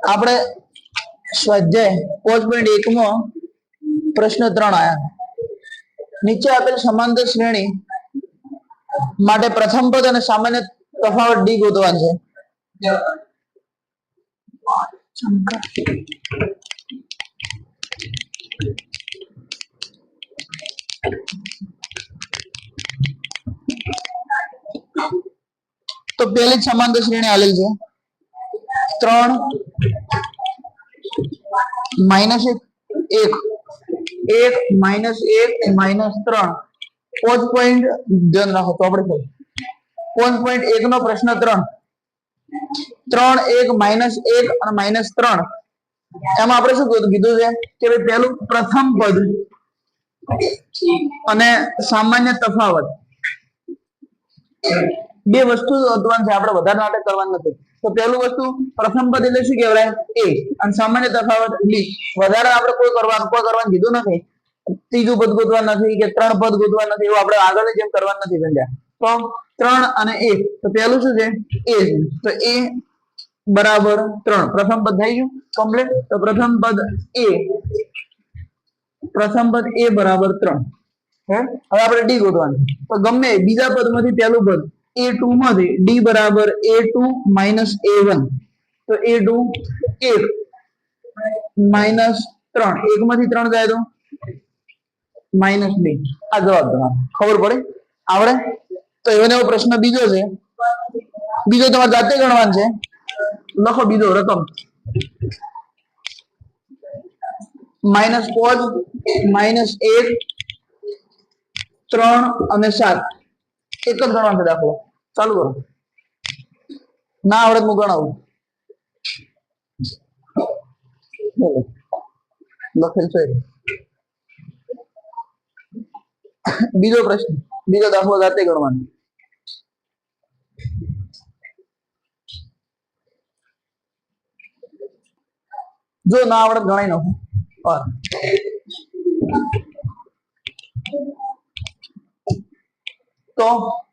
આપણે સ્વાધ્યાય પોચ પોઈન્ટ એકમાં પ્રશ્ન ત્રણ આયા. નીચે આપેલ સમાંતર શ્રેણી માટે પ્રથમ પદ અને સામાન્ય તફાવત ડી ગોતવાનું છે. તો પહેલી સમાંતર શ્રેણી આલેલ છે. ત્રણ. માઇનસ એક. એક. એક, માઇનસ એક, માઇનસ ત્રણ. પોચ પોઈન્ટ ધ્યાન રાખો, તો આપણે પોચ પોઈન્ટ એક નો પ્રશ્ન ત્રણ. ત્રણ એક, માઇનસ એક અને માઇનસ ત્રણ. એમાં આપણે શું કીધું છે કે ભાઈ પહેલું પ્રથમ પદ અને સામાન્ય તફાવત. બે વસ્તુ શોધવાની છે, આપણે વધારે નાટક કરવાનું નથી. તો પહેલું વસ્તુ, પ્રથમ પદ એટલે શું કહેવાય? એ. અને સામાન્ય તફાવત બી વધારે આપણે કોઈ કરવાનું કોઈ કરવાનું કીધું નથી. ત્રીજું પદ ગોતવા નથી કે ત્રણ પદ ગોતવા નથી, એવું આપણે આગળ જેમ કરવાનું નથી સમજ્યા તો ત્રણ અને એક. તો પહેલું શું છે? એ. તો એ બરાબર ત્રણ. પ્રથમ પદ થઈ ગયું? કમ્પ્લીટ તો પ્રથમ પદ એ. પ્રથમ પદ એ બરાબર ત્રણ. હવે આપણે ડી ગોતવાનું. તો ગમે બીજા બીજા પદમાંથી પહેલું પદ એ ટુ માંથી ડી બરાબર a two minus a one તો એ ટુ એક માઇનસ ત્રણ. એક માંથી ત્રણ જાય તો? માઇનસ બે. આ જવાબ તમારો. ખબર પડે? આવડે? તો એવો એવો પ્રશ્ન બીજો છે. બીજો તમારે જાતે ગણવાનો છે. લખો બીજો રકમ માઇનસ પાંચ માઇનસ એક ત્રણ અને સાત. એક જ ગણવાનો છે દાખલો. ચાલુ કરો. ના આવડે હું ગણાવું. લખેલ છે. બીજો પ્રશ્ન, બીજો દાખલો જાતે ગણવાનો. જો ના આવડત ગણાય નાખો. તો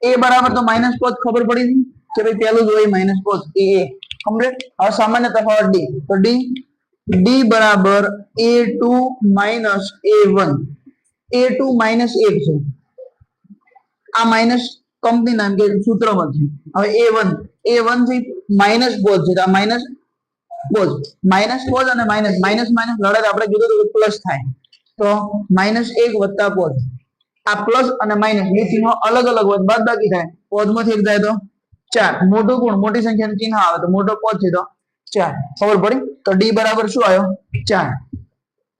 એ બરાબર તો માઇનસ પોચ ખબર પડી કે ભાઈ પહેલું જ માઇનસ પોચ એ એ. કમ્પ્લીટ હવે સામાન્ય તફાવત ડી તો ડી ડી બરાબર a two minus a one a two minus એક છે. આ માઇનસ કંપની નામ કે સૂત્રમાં છે. હવે એ વન એ વનથી માઇનસ પોચ છે. આ માઇનસ પોચ માઇનસ પોચ અને માઇનસ માઇનસ માઇનસ લડત આપણે કીધું પ્લસ થાય. તો માઇનસ એક વત્તા પોચ આ પ્લસ અને માઇનસ બે ચિહ્નો અલગ અલગ હોય બાદ બાકી થાય. પોદમાંથી એક જાય તો ચાર. મોટો ગુણ મોટી સંખ્યાનું ચિહ્ન આવે તો મોટો પોદ છે તો ચાર. ખબર પડી? તો ડી બરાબર શું આવ્યો? ચાર.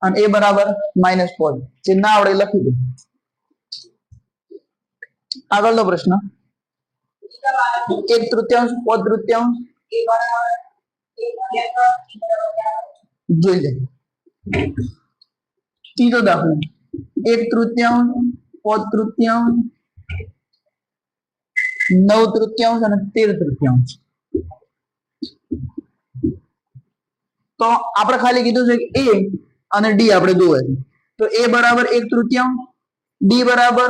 અને એ બરાબર માઇનસ પોદ. જે આવડે લખી દો. આગળનો પ્રશ્ન. એક તૃતીયાંશ, પોદ તૃતીયાંશ. જોઈ લે. ત્રીજો દાખલો. એક તૃતીયાંશ પોદ તૃતીયાંશ નવ તૃતીયાંશ અને તેર તૃતીયાંશ તો આપણે ખાલી કીધું છે કે એ અને ડી આપણે જોવે છે. તો એ બરાબર એક તૃતીયાંશ ડી બરાબર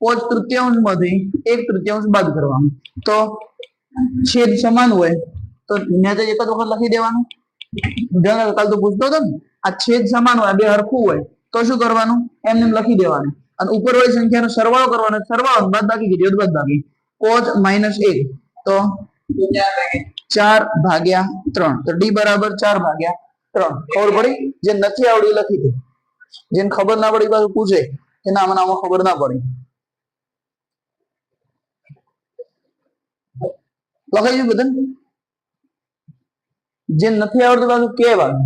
પોચ તૃતીયાંશમાંથી એક તૃતીયાંશ બાદ કરવાનું. તો છેદ સમાન હોય તો મેં તો એક જ વખત લખી દેવાનું. ધ્યાન કાલ તો પૂછતો હતો ને, આ છેદ સમાન હોય, બે હરખું હોય તો શું કરવાનું? એમ લખી દેવાનું. અને ઉપર વાળી સંખ્યાનો સરવાળો કરવાનો. સરવાળો બાદ બાકી કીધી બાદ બાકી. પોચ માઇનસ એક. તો ચાર ભાગ્યા ત્રણ. તો ડી બરાબર ચાર ભાગ્યા ત્રણ. ખબર પડી? જે નથી આવડી લખી દે. જેને ખબર ના પડી પાછું પૂછે. કે ના, મને ખબર ના પડી. લખાઈ ગયું બધાને? જે નથી આવડતું પાછું કહેવાનું.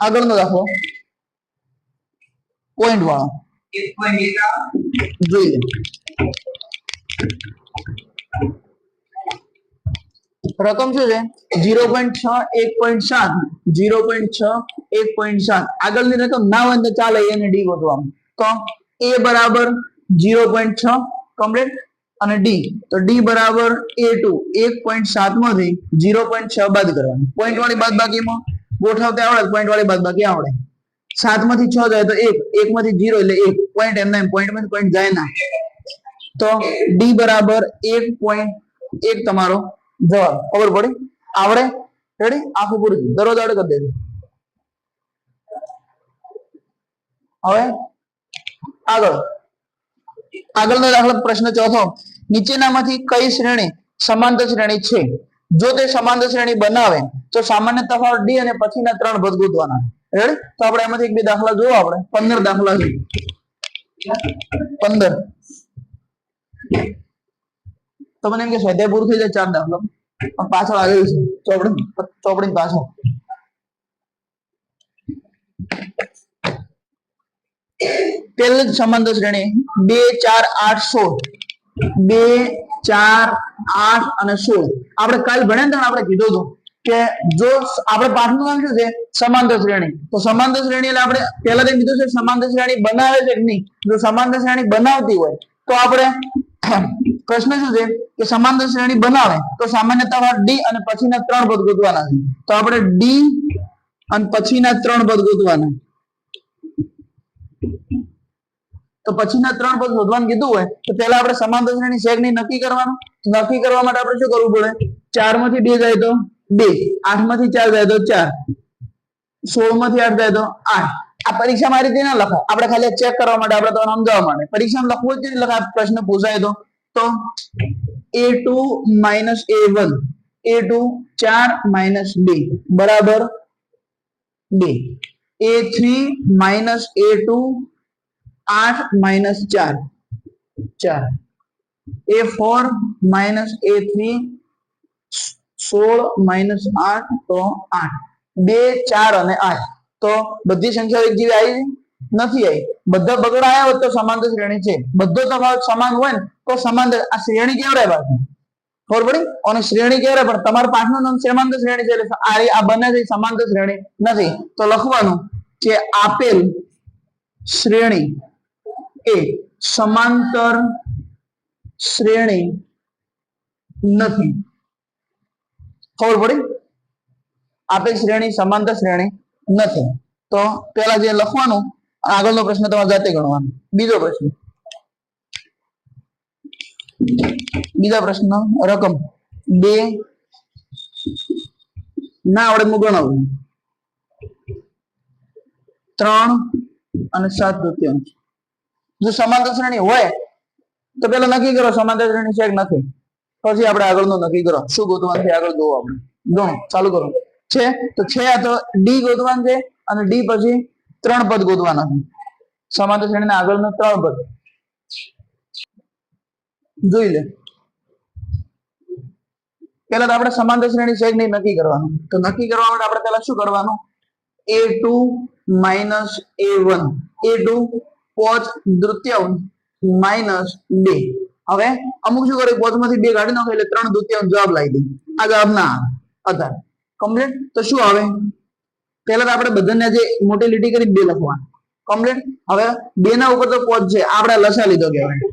આગળનો દાખલો. પોઈન્ટ વાળો. જોઈએ. રકમ શું છે? જીરો પોઈન્ટ છ એક પોઈન્ટ સાત. જીરો પોઈન્ટ છ એક પોઈન્ટ સાત. આગળની રકમ ના હોય તો ચાલે એને ડી ગોતવાનું તો એ બરાબર જીરો પોઈન્ટ છ કમ્પ્લીટ અને ડી તો ડી બરાબર એ ટુ. એક પોઈન્ટ સાતમાંથી ઝીરો પોઈન્ટ છ બાદ કરવાનું. પોઈન્ટ વાળી બાદ બાકીમાં ગોઠવતા આવડે પોઈન્ટ વાળી બાદ આવડે. સાતમાંથી છ જાય તો એક એક માંથી જીરો એટલે એક. પોઈન્ટ એમના પોઈન્ટમાંથી પોઈન્ટ જાય ના. તો ડી બરાબર એક પોઈન્ટ એક તમારો જવાબ. ખબર પડી? આવડે? રેડી આખું પૂરું દરરોજ આવડે કરી દેજો. હવે આગળ. આગળનો દાખલો પ્રશ્ન ચોથો. નીચેનામાંથી કઈ શ્રેણી સમાંતર શ્રેણી છે? જો તે સમાંતર શ્રેણી બનાવે, તો સામાન્ય તફાવત ડી અને પછીના ત્રણ ભદ ગોતવાના. રેડી તો આપણે એમાંથી એક બે દાખલા જોવો આપણે. પંદર દાખલા જોઈએ. પંદર. તો મને એમ કે સ્વાધ્યાય પૂરું થઈ જાય ચાર દાખલો. પણ પાછળ આવેલું છે. ચોપડી ચોપડી પાછળ. પેલું જ સમાંતર શ્રેણી બે ચાર આઠ સોળ. બે, ચાર, આઠ અને સોળ. આપણે કાલ ભણ્યા ત્યારે આપણે કીધું હતું કે જો આપણે પાઠનું નામ શું છે? સમાંતર શ્રેણી. તો સમાંતર શ્રેણી એટલે આપણે પહેલા તો કીધું છે સમાંતર શ્રેણી બનાવે છે કે નહીં? જો સમાંતર શ્રેણી બનાવતી હોય, તો આપણે પ્રશ્ન શું છે? કે સમાંતર શ્રેણી બનાવે, તો સામાન્ય તમારે ડી અને પછીના ત્રણ પદ ગોતવાના છે. તો આપણે ડી અને પછીના ત્રણ પદ ગોતવાના. તો પછીના ત્રણ પદ શોધવાનું કીધું હોય, તો પહેલા આપણે સમાંતર શ્રેણી છે ની નહીં નક્કી કરવાનું. નક્કી કરવા માટે આપણે શું કરવું પડે? ચારમાંથી બે જાય તો? બે. આઠમાંથી ચાર જાય તો ચાર. સોળમાંથી આઠ જાય તો આઠ. આ પરીક્ષામાં આ રીતે ના લખાય આપણે ખાલી ચેક કરવા માટે આપણે તમને સમજાવવા માટે. પરીક્ષામાં લખવું જ નહીં લખાય પ્રશ્ન પૂછાય તો. તો a two minus a one a two ચાર માઇનસ બે. બરાબર? બે. A three minus a two આઠ માઇનસ ચાર ચાર a four minus a three સોળ માઇનસ આઠ તો આઠ બે ચાર અને આઠ તો બધી સંખ્યાઓ એક જેવી આવી નથી આવી બધા બગડા આવ્યા હોત તો સમાંતર શ્રેણી છે બધો તફાવત સમાન હોય ને તો સમાંતર આ શ્રેણી કેવડાય બાકી ખબર પડી અને શ્રેણી કેવડાય પણ તમારા પાઠનું નામ સમાંતર શ્રેણી છે આ આ બંને સમાંતર શ્રેણી નથી. તો લખવાનું કે આપેલ શ્રેણી એ સમાંતર શ્રેણી નથી. ખબર પડી? આપેલ શ્રેણી સમાંતર શ્રેણી નથી. તો પેલા જે લખવાનું, આગળનો પ્રશ્ન તમારે જાતે ગણવાનો. બીજો પ્રશ્ન. બીજા પ્રશ્ન, રકમ બે ના આવડે હું ગણાવું. ત્રણ અને સાત તૃતીયાંશ જો સમાંતર શ્રેણી હોય, તો પેલા નક્કી કરો સમાંતર શ્રેણી છે કે નથી? પછી આપણે આગળનું નક્કી કરો. શું ગોતવાનું આગળ જોવો આપણે. ગણો. ચાલુ કરો. છે? તો છે તો ડી ગોતવાનું છે અને ડી પછી ત્રણ પદ ગોતવાના છે. સમાંતર શ્રેણીના આગળના ત્રણ પદ. જોઈ લે. પેલા તો આપણે સમાંતર શ્રેણી છે નહીં નક્કી કરવાનું. તો નક્કી કરવા માટે આપણે પેલા શું કરવાનું? A two minus a one a two પોચ દ્વિતીયાંશ માઇનસ બે. હવે અમુક શું કરે? પોચમાંથી બે કાઢી નાખો એટલે ત્રણ દ્વિતીયાંશ જવાબ લાવી દે. આ જવાબ ના અધાર. કમ્પ્લીટ તો શું આવે? પહેલા તો આપણે બધાને જે મોટી લીટી કરી બે લખવાનું. કમ્પ્લીટ હવે બે ના ઉપર તો પોચ છે. આપણે લસા લીધો કહેવાય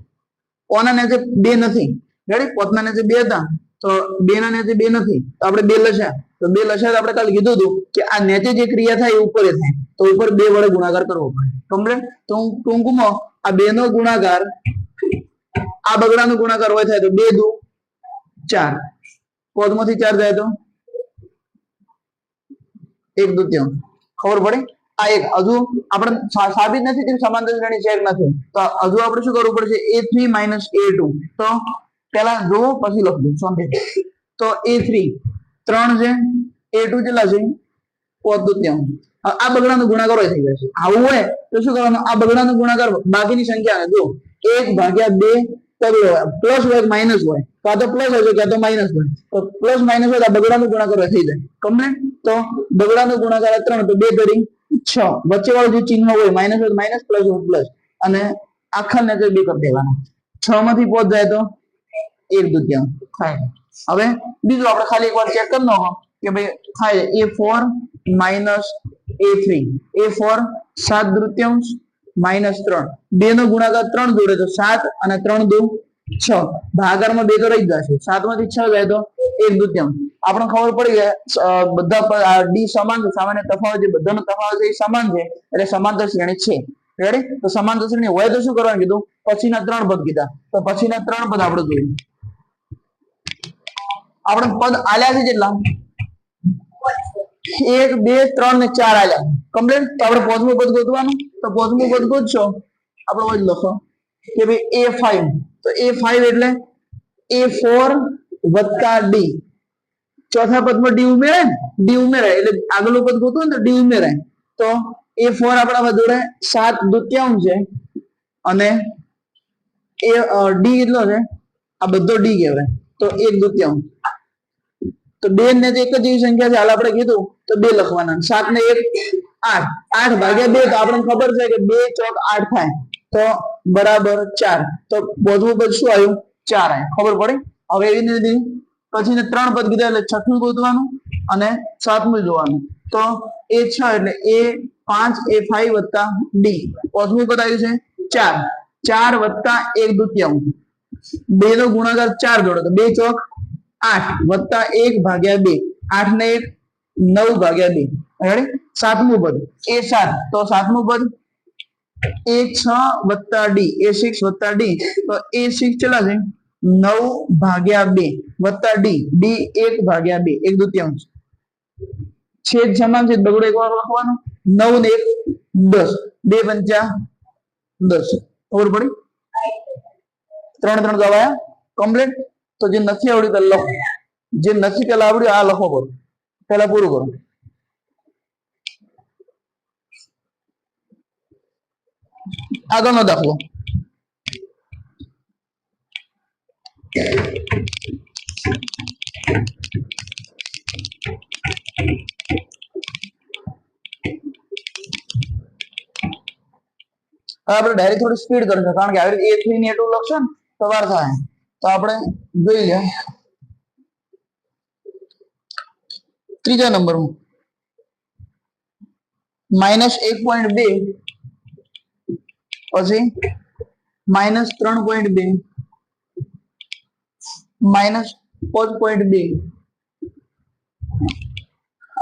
ઓના નીચે બે નથી. રેડી પોતના નીચે બે હતા. તો બે ના નીચે બે નથી. તો આપણે બે લસા તો બે લસાઅ આપણે કાલે કીધું હતું કે આ નેચે જે ક્રિયા થાય ઉપર થાય. તો ઉપર બે વડે ગુણાકાર કરવો પડે. કમ્પ્લીટ તો હું ટૂંકમાં આ બે નો ગુણાકાર, આ બગડાનો ગુણાકાર હોય થાય તો બે દુ ચાર. પોદમાંથી ચાર જાય તો? એક દુત્યાંશ ખબર પડે? આ એક. હજુ આપણે સાબિત નથી કે સમાંતર શ્રેણી છે નથી. તો હજુ આપણે શું કરવું પડશે? A three minus a two તો પેલા જુઓ, પછી લખજો. સમજે? તો એ થ્રી ત્રણ છે, એ ટુ કેટલા છે? પોતૃત્યાંશ આ બગડાનો ગુણાકાર હોય થઈ છે. આવું હોય તો શું કરવાનું? આ બગડાનો ગુણાકાર બાકીની સંખ્યા જો એક ભાગ્યા બે પ્લસ હોય માઇનસ હોય? કાં તો પ્લસ હશે કાં તો માઇનસ હોય? તો પ્લસ માઇનસ હોય તો આ બગડાનો ગુણાકાર હોય થઈ જાય. કમ્પ્લીટ તો બગડાનો ગુણાકાર આ ત્રણ, તો બે કરી છ. વચ્ચે વાળું જે ચિહ્ન હોય, માઇનસ હોય માઇનસ, પ્લસ હોય પ્લસ. અને આખા ને બે કરી દેવાના. છ માંથી પહોંચ જાય તો એક દુત્યાંશ થાય. હવે બીજું આપણે ખાલી એકવાર ચેક કરી નાખો કે ભાઈ થાય a four minus a three a four સાત દૃત્યાંશ માઇનસ ત્રણ. બે નો ગુણાકાર ત્રણ જોડે તો સાત અને ત્રણ દુ છ. ભાગરમાં બે તો રહી જશે. સાતમાંથી છ જાય તો એક દૃત્યાંશ. આપણને ખબર પડી કે બધા ડી સમાન છે. સામાન્ય તફાવત જે બધાનો તફાવત છે એ સમાન છે. એટલે સમાંતર શ્રેણી છે. રેડી તો સમાંતર શ્રેણી હોય તો શું કરવાનું કીધું? પછીના ત્રણ પદ કીધા. તો પછીના ત્રણ પદ આપણે જોઈએ આપણે પદ આલ્યા છે જેટલા? એક, બે, ત્રણ ને ચાર આલ્યા. કમ્પ્લીટ તો આપણે પોચમું પદ ગોતવાનું? તો પોચમું પદ ગોતશો? આપણે હોય લખો. કે ભાઈ એ ફાઈવ તો એ ફાઈવ એટલે એ ફોર વત્તા ડી ચોથા પદમાં ડી ઉમેરે ડી ઉમેરાય. એટલે આગળનું પદ ગોતું ને તો ડી ઉમેરાય. તો એ ફોર આપણા જોડે સાત દુત્યાંશ છે. અને એ ડી કેટલો છે? આ બધો ડી કહેવાય. તો એક દુત્યાંશ. તો બે ને એક જ એવી સંખ્યા છે. હાલ આપણે કીધું તો બે લખવાના. સાત ને એક, આઠ. આઠ ભાગ્યા બે તો આપણને ખબર છે કે બે ચોક આઠ થાય. તો બરાબર ચાર. તો બોધવું પદ શું આવ્યું? ચાર આવ્યું. ખબર પડી? હવે એવી રીતે પછી ત્રણ પદ કીધા એટલે છઠ્ઠું ગોતવાનું અને સાતમું જોવાનું. તો એ છ એટલે એ પાંચ, એ ફાઈવ વત્તા ડી પોચમું પદ આવ્યું છે? ચાર. ચાર વત્તા એક દુત્યાંશ બે નો ગુણાકાર ચાર જોડો. તો બે ચોક આઠ વત્તા એક ભાગ્યા બે. આઠ ને એક, નવ ભાગ્યા બે. રેડી સાતમું પદ. એ સાત. તો સાતમું પદ? એ છ વત્તા ડી. એ સિક્સ વત્તા ડી. તો એ સિક્સ ચલા છે? નવ ભાગ્યા બે. વત્તા ડી. ડી એક ભાગ્યા બે. એક દુત્યાંશ. છેદ સમાન છે? બગડો એક વાર લખવાનો. નવ ને એક, દસ. બે પંચા દસ. ખબર પડી? ત્રણ ત્રણ ગવાયા કમ્પ્લીટ તો જે નથી આવડ્યું તે લખો. જે નથી પેલા આવડ્યું, આ લખો કરો પેલા પૂરું કરો. આગળનો દાખલો. હવે આપણે ડાયરેક્ટ થોડી સ્પીડ કરશું કારણ કે આવી રીતે એ થ્રી ને એટલું લખશો ને, તો વાર થાય. તો આપણે જોઈ લે. ત્રીજા નંબરમાં માઇનસ એક પોઈન્ટ બે. પછી માઇનસ ત્રણ પોઈન્ટ બે. માઇનસ પાંચ પોઈન્ટ બે.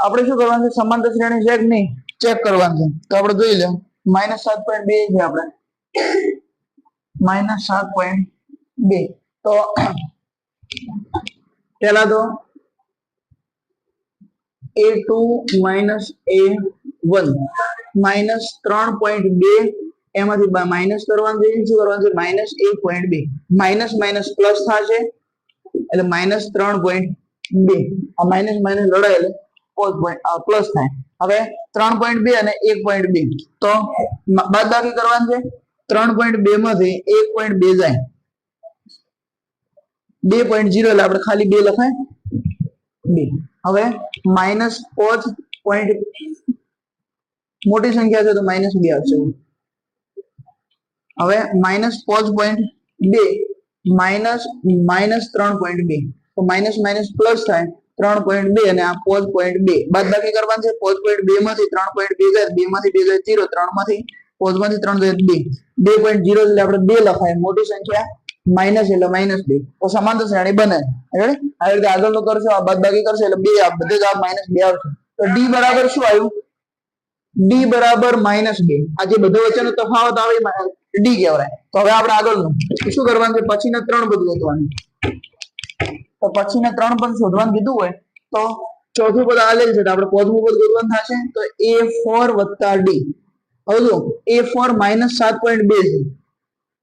આપણે શું કરવાનું છે? સમાંતર શ્રેણી છે કે નહીં? ચેક કરવાનું છે. તો આપણે જોઈ લે. માઇનસ સાત પોઈન્ટ બે છે આપણે. માઇનસ સાત પોઈન્ટ બે. તો પેલા તો a two minus a one minus ત્રણ પોઈન્ટ બે, એમાંથી માઇનસ કરવાનું છે, શું કરવાનું છે? માઇનસ એક પોઈન્ટ બે માઇનસ માઇનસ પ્લસ થશે, એટલે માઇનસ ત્રણ પોઈન્ટ બે, આ માઇનસ માઇનસ લડાય એટલે પ્લસ થાય. હવે ત્રણ પોઈન્ટ બે અને એક પોઈન્ટ બે, તો બાદ બાકી કરવાનું છે? ત્રણ પોઈન્ટ બે માંથી એક પોઈન્ટ બે જાય. બે પોઈન્ટ ઝીરો એટલે આપણે ખાલી બે લખાય. બે. હવે માઇનસ પોચ પોઈન્ટ મોટી સંખ્યા છે તો માઇનસ બે આવશે. હવે માઇનસ પોચ પોઈન્ટ બે માઇનસ માઇનસ ત્રણ પોઈન્ટ બે. તો માઇનસ માઇનસ પ્લસ થાય, ત્રણ પોઈન્ટ બે અને આ પોચ પોઈન્ટ બે. બાદ બાકી કરવાનું છે પોચ પોઈન્ટ બે માંથી ત્રણ પોઈન્ટ બે જાય, બે માંથી બે જાય જીરો ત્રણમાંથી પોચમાંથી ત્રણ જાય બે. બે પોઈન્ટ જીરો એટલે આપણે બે લખાય, મોટી સંખ્યા માઇનસ એટલે માઇનસ બે. તો સમાંતર શ્રેણી બને. આવી રીતે આગળનું કરશો, આ બાદ બાકી કરશો એટલે બે બધે જવાબ માઇનસ બે આવશે. તો ડી બરાબર શું આવ્યું? ડી બરાબર માઇનસ બે. આ જે બધો વચ્ચેનો તફાવત આવે ડી કહેવાય. તો હવે આપણે આગળનું. શું કરવાનું છે? પછીના ત્રણ બધું ગોતવાનું તો પછીના ત્રણ પણ શોધવાનું કીધું હોય, તો ચોથું પદ આલેલ છે આપણે પોચમું પદ ગોતવાનું થશે. તો એ ફોર વત્તા ડી હવે જો એ ફોર માઇનસ સાત પોઈન્ટ બે છે.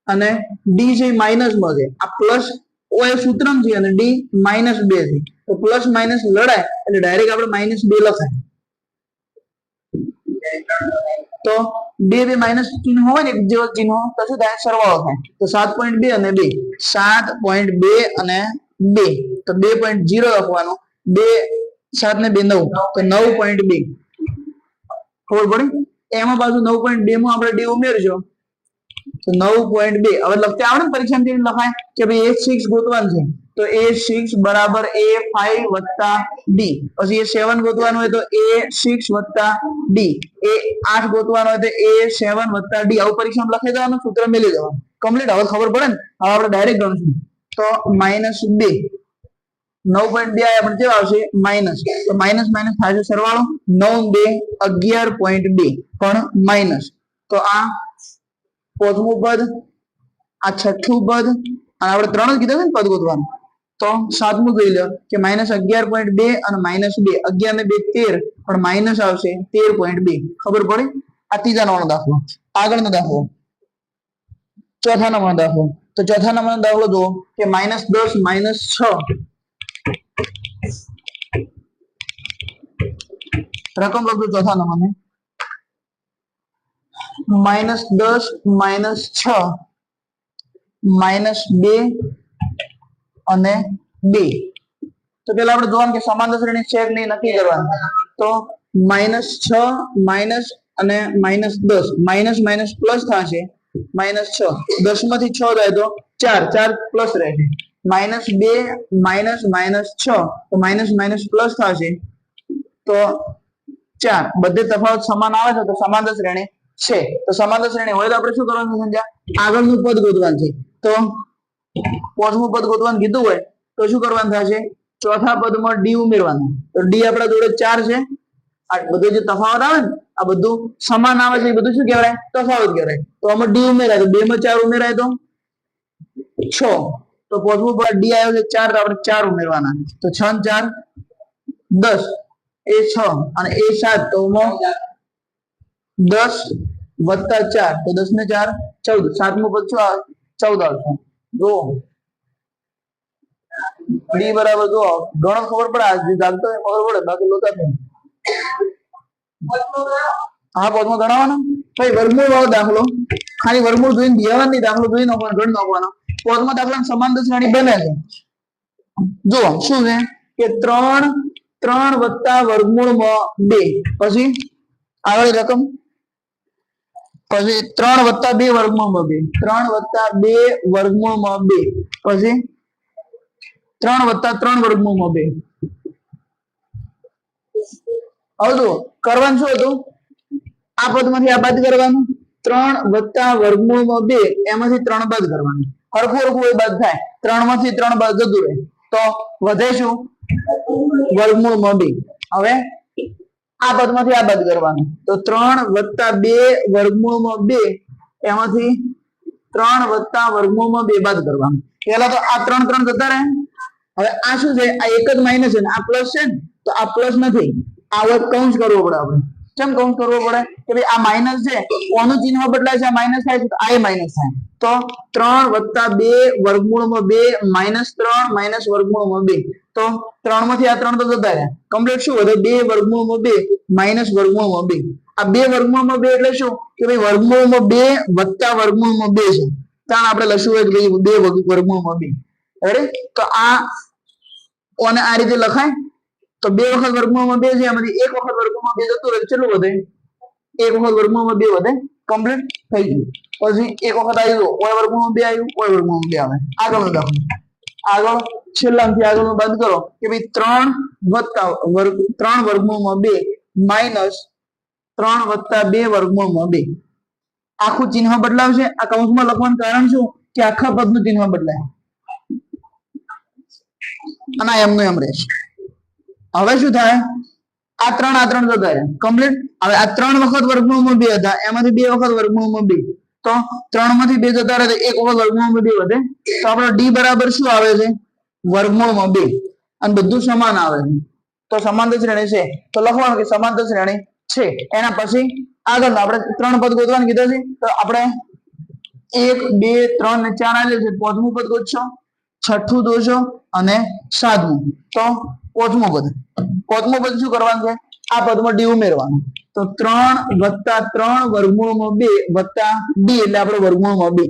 અને ડી છે માઇનસમાં છે, આ પ્લસ ઓ એ સૂત્રમ છે અને ડી માઇનસ બે છે. તો પ્લસ માઇનસ લડાય એટલે ડાયરેક્ટ આપણે માઇનસ બે લખાય. તો બે બે માઇનસ ચિહ્ન હોય ને જેવા ચિહ્નો, તો શું થાય? સરવાળો થાય. તો સાત પોઈન્ટ બે અને બે. સાત પોઈન્ટ બે અને બે. તો બે પોઈન્ટ જીરો લખવાનું. બે સાત ને બે નવ. તો નવ પોઈન્ટ બે. ખબર પડી? એમાં પાછું નવ પોઈન્ટ બે માં આપણે ડી ઉમેરજો. તો નવ પોઈન્ટ બે. હવે લખતા આવડે ને પરીક્ષામાં લખાય કે ભાઈ એ સિક્સ ગોતવાનું છે. તો એ સિક્સ બરાબર એ ફાઈવ વત્તા ડી પછી એ સેવન ગોતવાનું હોય તો એ સિક્સ વત્તા ડી એ આઠ ગોતવાનું હોય તો એ સેવન વત્તા ડી આવું પરીક્ષામાં લખી દેવાનું, સૂત્ર મેળવી દેવાનું. કમ્પ્લીટ હવે ખબર પડે ને? હવે આપણે ડાયરેક્ટ ગણશું તો માઇનસ બે. નવ પોઈન્ટ બે આપણે કેવા આવશે? માઇનસ તો માઇનસ માઇનસ થાય છે સરવાળો. નવ બે અગિયાર પોઈન્ટ બે. પણ માઇનસ તો આ પોતમું પદ, આ છઠ્ઠું પદ, અને આપણે ત્રણ જ કીધા છે ને પદ ગોતવાનું. તો સાતમું જોઈ લો કે માઇનસ અગિયાર પોઈન્ટ બે અને માઇનસ બે. અગિયાર ને બે તેર, પણ માઇનસ આવશે તેર પોઈન્ટ બે. ખબર પડે? આ ત્રીજા નંબરનો દાખલો. આગળનો દાખલો. ચોથા નંબરનો દાખલો. તો ચોથા નંબરનો દાખલો જુઓ કે માઇનસ દસ માઇનસ છ. રકમ લખજો ચોથા નંબરને. માઇનસ દસ માઇનસ છ માઇનસ બે અને બે. તો પેલા આપણે જોવાનું કે સમાંતર શ્રેણી છે નહીં નક્કી કરવાનું. તો માઇનસ છ માઇનસ અને માઇનસ દસ. માઇનસ માઇનસ પ્લસ થશે. માઇનસ છ. દસમાંથી છ થાય તો ચાર. ચાર પ્લસ રહેશે માઇનસ બે માઇનસ માઇનસ છ. તો માઇનસ માઇનસ પ્લસ થશે. તો ચાર. બધે તફાવત સમાન આવે છે તો સમાંતર શ્રેણી છે. તો સમાંતર શ્રેણી હોય તો આપણે શું કરવાનું સમજ્યા આગળનું પદ ગોતવાનું છે. તો પાંચમું પદ ગોતવાનું કીધું હોય તો શું કરવાનું થશે? ચોથા પદમાં ડી ઉમેરવાનું. તો ડી આપણા જોડે ચાર છે. આ બધો જે તફાવત આવે ને, આ બધું સમાન આવે છે, એ બધું શું કહેવાય? તફાવત કહેવાય. તો આમાં ડી ઉમેરાય તો બે માં ચાર ઉમેરાય તો છ. તો પાંચમું પદ ડી આવ્યો છે ચાર, તો આપણે ચાર ઉમેરવાના. તો છ ચાર, દસ. એ છ અને એ સાત. તો દસ વત્તા ચાર તો દસ ને ચાર ચૌદ. સાતમું પદ ચૌદ આવશે. જો ડી બરાબર જો ઘણો ખબર પડે આ જે જાગતો હોય ખબર પડે બાકી લોતા નહીં. હા પદમાં ગણાવવાનો? ભાઈ વર્ગમૂળ વાળો દાખલો. ખાલી વર્ગમૂળ જોઈને દિયાવાની દાખલો જોઈ નાખવાનો ગણ નાખવાનો પોતમાં દાખલા સમાન શ્રેણી બને છે. જો શું છે? કે ત્રણ ત્રણ વત્તા વર્ગમૂળમાં બે. પછી આગળ રકમ? પછી ત્રણ વત્તા બે વર્ગમૂળમાં બે ત્રણ વત્તા બે વર્ગમૂળમાં બે પછી ત્રણ વત્તા ત્રણ વર્ગમૂળમાં બે હવે કરવાનું શું હતું? આ પદમાંથી આ બાદ કરવાનું. ત્રણ વત્તા વર્ગમૂળમાં બે, એમાંથી ત્રણ બાદ કરવાનું. હરખું હરખું એ બાદ થાય. ત્રણમાંથી ત્રણ બાદ જતું રહે. તો વધે શું? વર્ગમૂળમાં બે. હવે આ પદમાંથી આ બાદ કરવાનું. તો ત્રણ વત્તા બે વર્ગમૂળમાં બે, એમાંથી ત્રણ વત્તા વર્ગમૂળમાં બે બાદ કરવાનું. પેલા તો આ ત્રણ ત્રણ જતા રહે. હવે આ શું છે? આ એક જ માઇનસ છે ને? આ પ્લસ છે ને? તો આ પ્લસ નથી. આ વર્ગ કૌંસ કરવો પડે આપણે. કેમ કાઉન્ટ કરવો પડે? કે ભાઈ આ માઇનસ છે કોનું ચિહ્ન બદલાય છે, આ માઇનસ થાય છે, તો આ માઇનસ થાય. તો ત્રણ વત્તા બે વર્ગમૂળમાં બે માઇનસ ત્રણ માઇનસ વર્ગમૂળમાં બે. તો ત્રણમાંથી આ ત્રણ તો જતા રહ્યા. કમ્પ્લીટ શું? વધે બે વર્ગમૂળમાં બે માઇનસ વર્ગમૂળમાં બે. આ બે વર્ગમૂળમાં બે એટલે શું? કે ભાઈ વર્ગમૂળમાં બે વત્તા વર્ગમૂળમાં બે છે. ત્રણ આપણે લખવું હોય કે ભાઈ બે વર્ગ- વર્ગમૂળમાં બે. અરે તો આ ઓને આ રીતે લખાય. તો બે વખત વર્ગમૂળમાં બે છે, એમાંથી એક વખત વર્ગમૂળમાં બે જતું રહે કેટલું વધે? એક વખત વર્ગમૂળમાં બે વધે કમ્પ્લીટ થઈ ગયું. પછી એક વખત આવ્યું ઓય વર્ગમૂળમાં બે આવ્યું, ઓય વર્ગમૂળમાં બે આવે. આગળનો દાખલો. આગળ છેલ્લામાંથી આગળનો બંધ કરો કે ભાઈ ત્રણ વત્તા વર્ગ, ત્રણ વર્ગમૂળમાં બે માઇનસ ત્રણ વત્તા બે વર્ગમૂળમાં બે. આખું ચિહ્ન બદલાવશે. આ કૌંસમાં લખવાનું કારણ શું? કે આખા પદનું ચિહ્ન બદલાય. અને એમનું એમ રહેશે. હવે શું થાય? આ ત્રણ આ ત્રણ કમ્પ્લીટ હવે આ ત્રણ વખત વર્ગમૂળમાં બે હતા. એમાંથી બે વખત વર્ગમૂળમાં બે. તો ત્રણમાંથી બે જતા રહે એક વખત વર્ગમૂળમાં બે વધે. તો આપણો ડી બરાબર શું આવે છે? વર્ગમૂળમાં બે. અને બધું સમાન આવે છે. તો સમાંતર શ્રેણી છે. તો લખવાનું કે સમાંતર શ્રેણી છે. એના પછી આગળ આપણે ત્રણ પદ ગોતવાનું કીધા છે. તો આપણે એક, બે, ત્રણ ને ચાર આવેલ છે. પાંચમું પદ ગોતશો, છઠ્ઠું દોશો અને સાતમું. તો પાંચમું પદ. પાંચમું પદ શું કરવાનું છે? આ પદમાં ડી ઉમેરવાનું. તો ત્રણ વત્તા ત્રણ વર્ગમૂળમાં બે વત્તા ડી એટલે આપણે વર્ગમૂળમાં બે.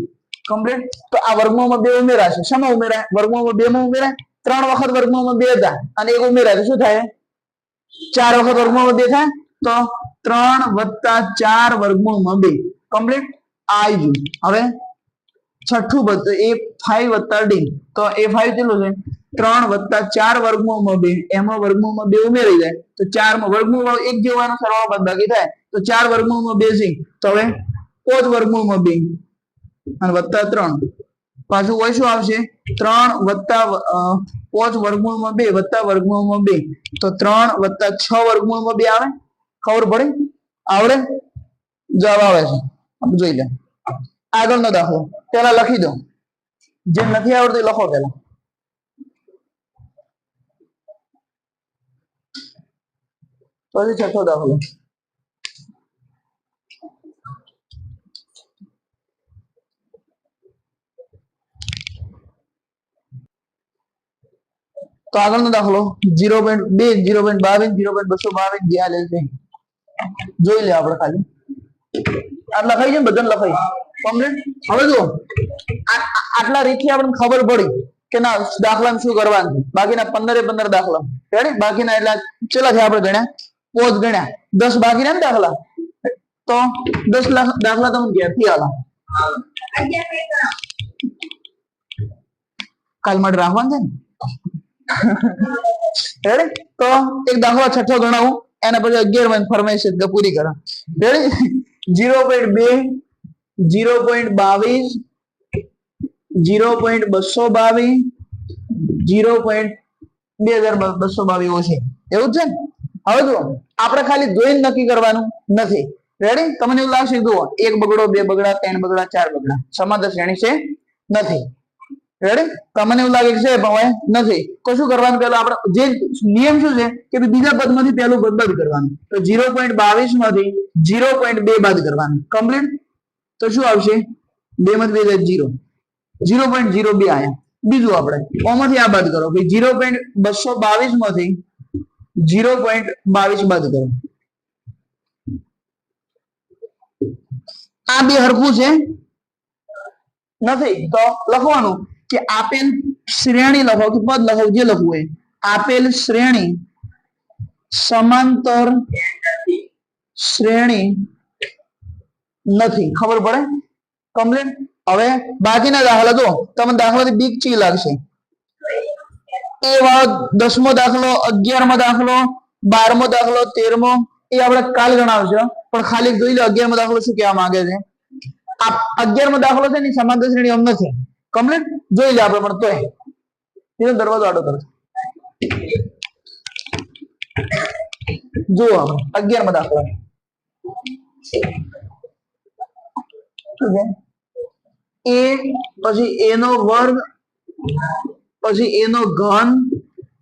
કમ્પ્લીટ તો આ વર્ગમૂળમાં બે ઉમેરાશે. શેમાં ઉમેરાય? વર્ગમૂળમાં બે માં ઉમેરાય? ત્રણ વખત વર્ગમૂળમાં બે હતા. અને એક ઉમેરાય શું થાય? ચાર વખત વર્ગમૂળમાં બે થાય? તો ત્રણ વત્તા ચાર વર્ગમૂળમાં બે. કમ્પ્લીટ આવી ગયું. હવે છઠ્ઠું પદ. એ ફાઈવ વત્તા ડી તો એ ફાઈવ કેટલું છે? ત્રણ વત્તા ચાર વર્ગમૂળમાં બે, એમાં વર્ગમૂળમાં બે ઉમેરી જાય. તો ચારમાં વર્ગમૂળ એક જેવાનો સરવાળો બાદબાકી થાય. તો ચાર વર્ગમૂળમાં બે છે તો હવે પોચ વર્ગમૂળમાં બે. અને વત્તા ત્રણ. પાછું હોય શું આવશે? ત્રણ વત્તા પોચ વર્ગમૂળમાં બે, વત્તા વર્ગમૂળમાં બે. તો ત્રણ વત્તા છ વર્ગમૂળમાં બે આવે? ખબર પડે? આવડે? જવાબ આવે છે. જોઈ લે. આગળનો દાખલો. પેલા લખી દો. જેમ નથી આવડતું લખો પેલા પછી છઠ્ઠો દાખલો. તો આગળનો દાખલો. ઝીરો પોઈન્ટ બે, ઝીરો પોઈન્ટ બાવીસ, ઝીરો પોઈન્ટ બસો બાવીસ, જે આલે છે. જોઈ લે આપણે ખાલી. આ લખાઈ છે ને બધા લખાઈ. કમ્પ્લીટ હવે જો આટલા રીતથી આપણને ખબર પડી કે ના, દાખલામાં શું કરવાનું બાકીના પંદરે પંદર દાખલા. રેડી બાકીના એટલા, ચેલા છે આપણે ગણ્યા પોચ ગણ્યા. દસ બાકી ને દાખલા. તો દસ દાખલા તમે ઘેરથી આલા. કાલ માટે રાખવાનું છે તો એક દાખલો છઠ્ઠો ગણાવું. એના પછી અગિયારમાં ફરમાઈશ પૂરી કરો. જીરો પોઈન્ટ બે જીરો પોઈન્ટ બાવીસ જીરો પોઈન્ટ બસો બાવીસ જીરો પોઈન્ટ બે હજાર બસો બાવીસ એવું છે ને? હવે જુઓ, આપણે ખાલી જોઈને નક્કી કરવાનું નથી. રેડી તમને એવું લાગશે, જુઓ, એક બગડો, બે બગડા, ત્રણ બગડા, ચાર બગડા. સમાંતર શ્રેણી છે નથી. રેડી તમને એવું લાગે છે પણ નથી. તો શું કરવાનું? પેલું આપણે, જે નિયમ શું છે? કે બીજા પદમાંથી પહેલું પદ બાદ કરવાનું. તો ઝીરો પોઈન્ટ બાવીસમાંથી ઝીરો પોઈન્ટ બે બાદ કરવાનું. કમ્પ્લીટ તો શું આવશે? બે માંથી બે જીરો ઝીરો પોઈન્ટ ઝીરો બે આયા. બીજું આપણે, ઓમાંથી આ બાદ કરો. કે ઝીરો પોઈન્ટ બસો બાવીસમાંથી ઝીરો પોઈન્ટ બાવીસ બાદ કરો. આ બે હરખું છે? નથી, તો લખવાનું કે આપેલ શ્રેણી લખો કે પદ લખો, જે લખવું હોય. આપેલ શ્રેણી સમાંતર શ્રેણી નથી. ખબર પડે? કમ્પ્લીટ? હવે બાકીના દાખલા જો તમને દાખલાથી બીક ચી લાગશે? એ વાળો દસમો દાખલો, અગિયારમો દાખલો, બારમો દાખલો, તેરમો, એ આપણે કાલ ગણાવશે પણ ખાલી જોઈ લો, અગિયારમો દાખલો શું કહેવા માંગે છે? આ અગિયારમો દાખલો છે ને સમાંતર શ્રેણી આમ નથી. કમ્પ્લીટ? જોઈ લે આપણે, પણ તોય. એનો દરવાજો આડો કરો. જુઓ અગિયારમો દાખલો. એ, પછી એનો વર્ગ પછી એનો ઘન,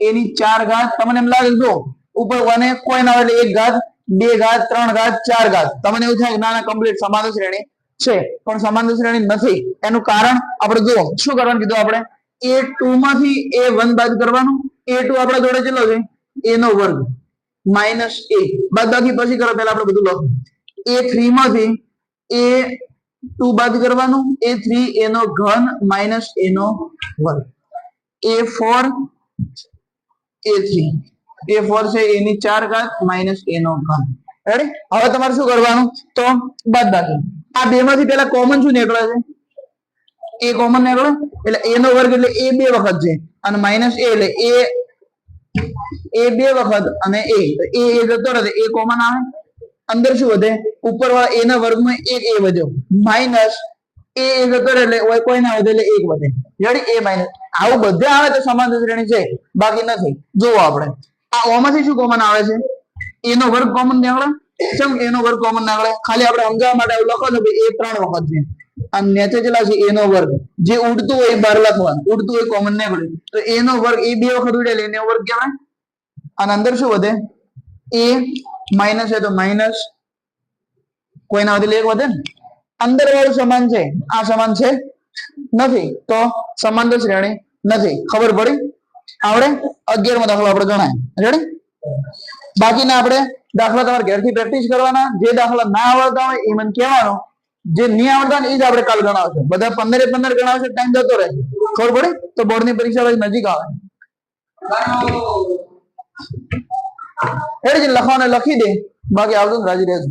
એની ચાર ઘાત, તમને એમ લાગે જો, ઉપર વને કોઈ ના એટલે એક ઘાત, બે ઘાત, ત્રણ ઘાત, ચાર ઘાત. તમને એવું થાય ના ના કમ્પ્લીટ સમાંતર શ્રેણી છે, પણ સમાંતર શ્રેણી નથી. એનું કારણ આપણે જુઓ. શું કરવાનું કીધું આપણે? એ ટુ માંથી એ વન બાદ કરવાનું. એ ટુ આપણા જોડે કેટલો છે? એ નો વર્ગ. માઇનસ એ બાદ બાકી પછી કરો પેલા આપણે બધું લખો એ થ્રી માંથી એ ટુ બાદ કરવાનું. એ થ્રી એનો ઘન માઇનસ એનો વર્ગ. A four a three a four છે એની ચાર ઘાત માઇનસ એનો ઘન રેડી હવે તમારે શું કરવાનું? તો બાદ બાકી. આ બે માંથી પેલા કોમન શું નીકળે છે? એ કોમન નીકળે? એટલે એ નો વર્ગ એટલે એ બે વખત છે. અને માઇનસ એ એટલે એ એ બે વખત અને એ એ એ જતો રહે એ કોમન આવે. અંદર શું વધે? ઉપર વાળા એ ના વર્ગમાં એક એ વધ્યો. માઇનસ એ એ જતો રહે એટલે કોઈ ના વધે એટલે એક વધે. રેડી એ માઇનસ આવું બધે આવે તો સમાંતર શ્રેણી છે. બાકી નથી. જોવો આપણે. આ ઓમાંથી શું કોમન આવે છે? એનો વર્ગ કોમન નીકળે. ચમ એનો વર્ગ કોમન નીકળે? ખાલી આપણે સમજાવવા માટે એવું લખો છો કે એ ત્રણ વખત છે. અને નેચે કેટલા છે? એનો વર્ગ. જે ઉડતું હોય એ બહાર લખવાનું. ઉડતું હોય કોમન નીકળે. તો એનો વર્ગ એ બે વખત ઉડે એનો વર્ગ કહેવાય અને અંદર શું વધે? એ માઇનસ હોય તો માઇનસ કોઈના વધે? એક વધે ને? અંદર વાળું સમાન છે. આ સમાન છે. નથી. તો સમાંતર શ્રેણી નથી. ખબર પડી? આવડે? અગિયારમો દાખલો આપણે ગણાય. રેડી? બાકીના આપણે દાખલા તમારે ઘેરથી પ્રેક્ટિસ કરવાના. જે દાખલા ના આવડતા હોય એ મને કહેવાનો. જે નહીં આવડતા એ જ આપણે કાલ ગણાવશે. બધા પંદરે પંદર ગણાવશે ટાઈમ જતો રહે ખબર પડી? તો બોર્ડની પરીક્ષા નજીક આવે. એટલે જે લખવાને લખી દે. બાકી આવતું રાજી રહેજો.